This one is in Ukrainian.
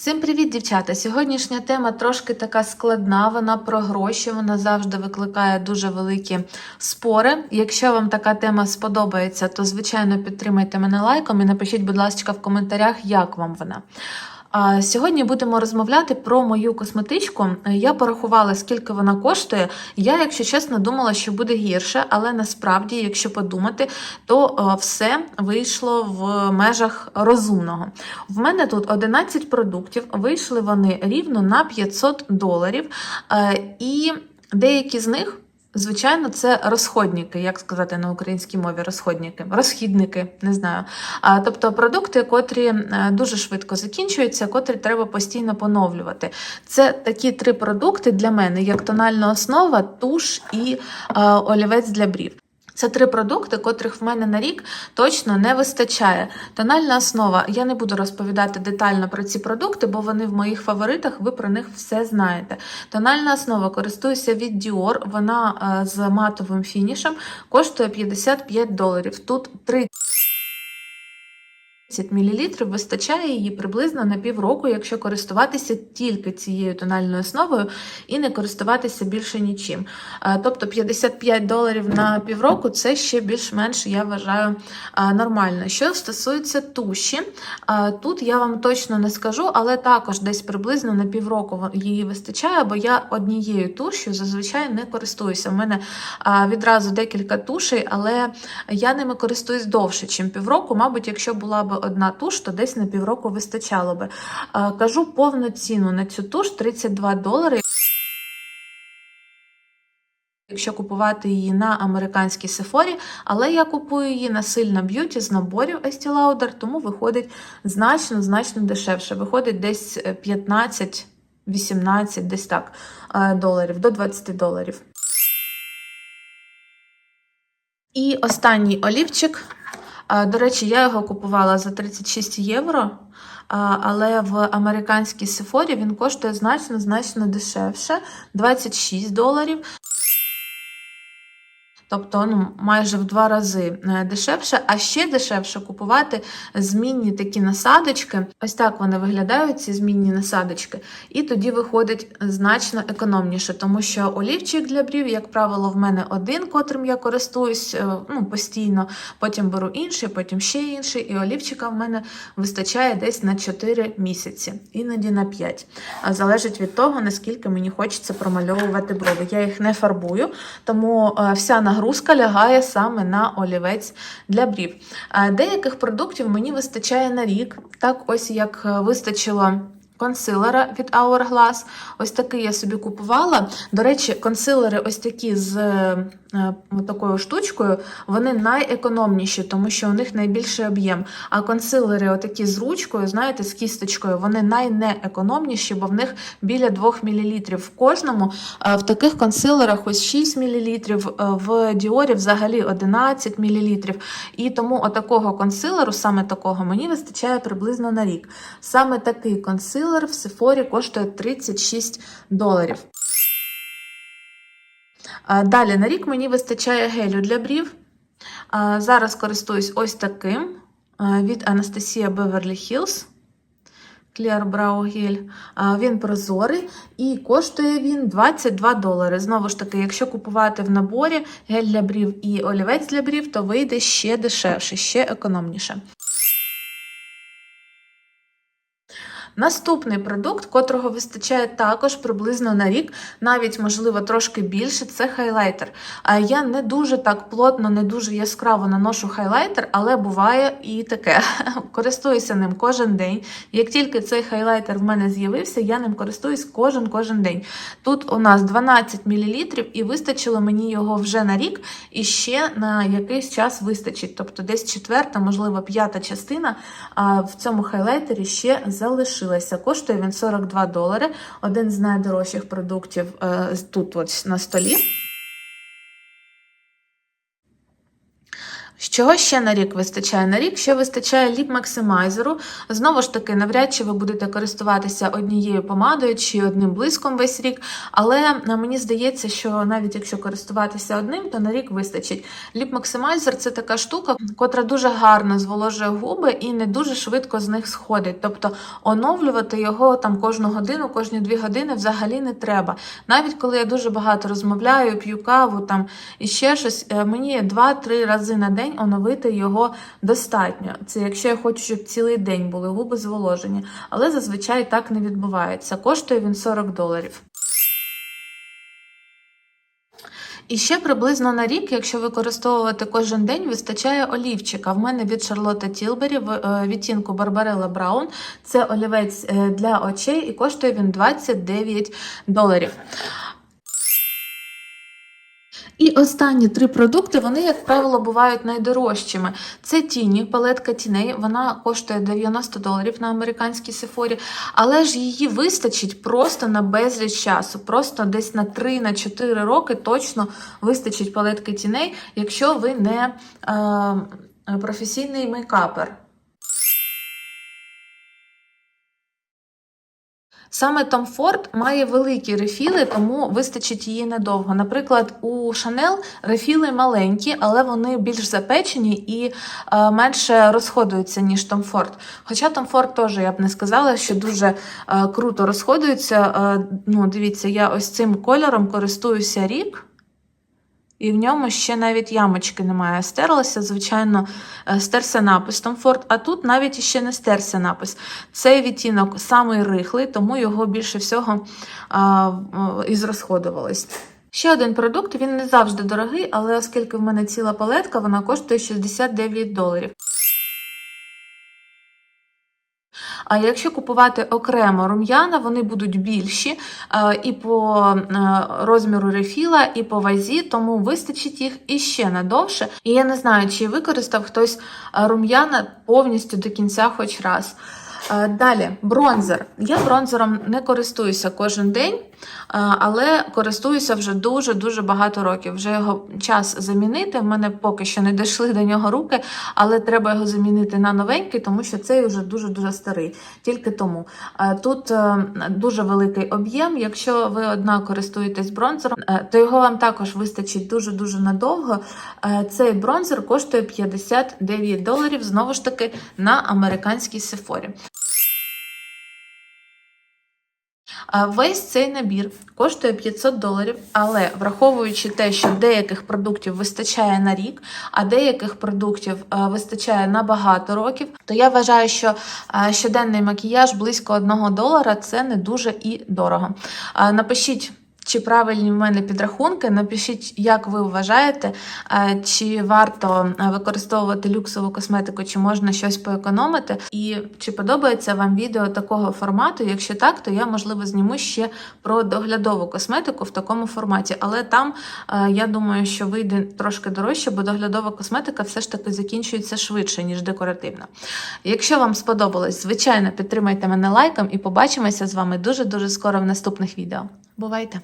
Всім привіт, дівчата! Сьогоднішня тема трошки така складна, вона про гроші, вона завжди викликає дуже великі спори. Якщо вам така тема сподобається, то звичайно підтримайте мене лайком і напишіть, будь ласка, в коментарях, як вам вона. Сьогодні будемо розмовляти про мою косметичку. Я порахувала, скільки вона коштує. Я, якщо чесно, думала, що буде гірше, але насправді, якщо подумати, то е, все вийшло в межах розумного. В мене тут 11 продуктів, вийшли вони рівно на 500 доларів, Е, і деякі з них. Звичайно, це розходники, як сказати на українській мові розходники, розхідники, не знаю. А, тобто продукти, котрі е, дуже швидко закінчуються, котрі треба постійно поновлювати. Це такі три продукти для мене, як тональна основа, туш і е, олівець для брів. Це три продукти, котрих в мене на рік точно не вистачає. Тональна основа. Я не буду розповідати детально про ці продукти, бо вони в моїх фаворитах, ви про них все знаєте. Тональна основа користуюся від Dior, вона е, з матовим фінішем, коштує 55 доларів. Тут 30 30 мл вистачає її приблизно на півроку, якщо користуватися тільки цією тональною основою і не користуватися більше нічим. Е, Тобто 55 доларів на півроку це ще більш-менш, я вважаю, е, нормально. Що стосується туші, е, тут я вам точно не скажу, але також десь приблизно на півроку її вистачає, бо я однією тушю зазвичай не користуюся. У мене відразу декілька тушей, але я ними користуюсь довше, ніж півроку. Мабуть, якщо була б одна туш, то десь на півроку вистачало би. Е, Кажу повну ціну на цю туш 32 долари. Якщо купувати її на американській Сефорі, але я купую її на сильна б'юті з наборів Estee Lauder, тому виходить значно значно дешевше. Виходить десь е, 15, 18, десь так е, доларів, до 20 доларів. І останній олівчик. До речі, я його купувала за 36 євро, але в американській Сефорі він коштує значно значно дешевше 26 доларів. Тобто ну, майже в два рази е, дешевше, а ще дешевше купувати змінні такі насадочки. Ось так вони виглядають, ці змінні насадочки. І тоді виходить значно економніше, тому що олівчик для брів, як правило, в мене один, котрим я користуюсь е, ну, постійно. Потім беру інший, потім ще інший. І олівчика в мене вистачає десь на 4 місяці, іноді на 5. А залежить від того, наскільки мені хочеться промальовувати брови. Я їх не фарбую, тому е, вся нагрузка лягає саме на олівець для брів. Е, Деяких продуктів мені вистачає на рік. Так, ось як е, вистачило. Консилера від Hourglass. Ось такий я собі купувала. До речі, консилери ось такі з е, е, такою штучкою, вони найекономніші, тому що у них найбільший об'єм. А консилери, отакі з ручкою, знаєте, з кісточкою, вони найнеекономніші, бо в них біля 2 мл в кожному. Е, В таких консилерах ось 6 мл, в Діорі взагалі 11 мл. І тому отакого консилеру, саме такого, мені вистачає приблизно на рік. Саме такий консилер в Сефорі коштує 36 доларів. Далі на рік мені вистачає гелю для брів. Зараз користуюсь ось таким від Anastasia Beverly Hills. Clear Brow Gel. Він прозорий і коштує він 22 долари. Знову ж таки, якщо купувати в наборі гель для брів і олівець для брів, то вийде ще дешевше, ще економніше. Наступний продукт, котрого вистачає також приблизно на рік, навіть можливо трошки більше, це хайлайтер. Я не дуже так плотно, не дуже яскраво наношу хайлайтер, але буває і таке. Користуюся ним кожен день. Як тільки цей хайлайтер в мене з'явився, я ним користуюсь кожен кожен день. Тут у нас 12 мл, і вистачило мені його вже на рік, і ще на якийсь час вистачить. Тобто десь четверта, можливо, п'ята частина в цьому хайлайтері ще залишилася. Коштує він 42 долари, один з найдорожчих продуктів е, тут ось на столі. Що Чого ще на рік вистачає? На рік ще вистачає ліп максимайзеру. Знову ж таки, навряд чи ви будете користуватися однією помадою чи одним блиском весь рік. Але е, мені здається, що навіть якщо користуватися одним, то на рік вистачить. Ліп максимайзер це така штука, котра дуже гарно зволожує губи і не дуже швидко з них сходить. Тобто оновлювати його там кожну годину, кожні дві години взагалі не треба. Навіть коли я дуже багато розмовляю, п'ю каву там і ще щось, е, мені 2-3 рази на день оновити його достатньо. Це якщо я хочу, щоб цілий день були губи зволожені. Але зазвичай так не відбувається. Коштує він 40 доларів. І ще приблизно на рік, якщо використовувати кожен день, вистачає олівчика. В мене від Шарлотта Тілбері в е, відтінку Барбарелла Браун. Це олівець е, для очей і коштує він 29 доларів. І останні три продукти, вони, як правило, бувають найдорожчими. Це тіні, палетка тіней. Вона коштує 90 доларів на американській сефорі, але ж її вистачить просто на безліч часу. Просто десь на 3-4 роки точно вистачить палетки тіней, якщо ви не е, професійний мейкапер. Саме Tom Ford має великі рефіли, тому вистачить її недовго. Наприклад, у Chanel рефіли маленькі, але вони більш запечені і е, менше розходуються, ніж Tom Ford. Хоча Tom Ford теж я б не сказала, що дуже е, круто розходуються. Е, ну, дивіться, я ось цим кольором користуюся рік. І в ньому ще навіть ямочки немає. Стерлася, звичайно, е, стерся напис Томфорд, а тут навіть ще не стерся напис. Цей відтінок самий рихлий, тому його більше всього а, і зрозходувалось. Ще один продукт, він не завжди дорогий, але оскільки в мене ціла палетка, вона коштує 69 доларів. А якщо купувати окремо рум'яна, вони будуть більші е, і по е, розміру рефіла, і по вазі, тому вистачить їх іще надовше. І я не знаю, чи використав хтось е, рум'яна повністю до кінця хоч раз. Далі, бронзер. Я бронзером не користуюся кожен день, але користуюся вже дуже-дуже багато років. Вже його час замінити. В мене поки що не дійшли до нього руки, але треба його замінити на новенький, тому що цей вже дуже-дуже старий. Тільки тому. Тут е, дуже великий об'єм. Якщо ви одна користуєтесь бронзером, е, то його вам також вистачить дуже-дуже надовго. Е, цей бронзер коштує 59 доларів, знову ж таки, на американській сефорі. Весь цей набір коштує 500 доларів, але враховуючи те, що деяких продуктів вистачає на рік, а деяких продуктів вистачає на багато років, то я вважаю, що щоденний макіяж близько 1 долара це не дуже і дорого. Напишіть. Чи правильні в мене підрахунки? Напишіть, як ви вважаєте, е, чи варто е, використовувати люксову косметику, чи можна щось поекономити, і чи подобається вам відео такого формату? Якщо так, то я можливо зніму ще про доглядову косметику в такому форматі. Але там е, я думаю, що вийде трошки дорожче, бо доглядова косметика все ж таки закінчується швидше, ніж декоративна. Якщо вам сподобалось, звичайно, підтримайте мене лайком і побачимося з вами дуже дуже скоро в наступних відео. Бувайте!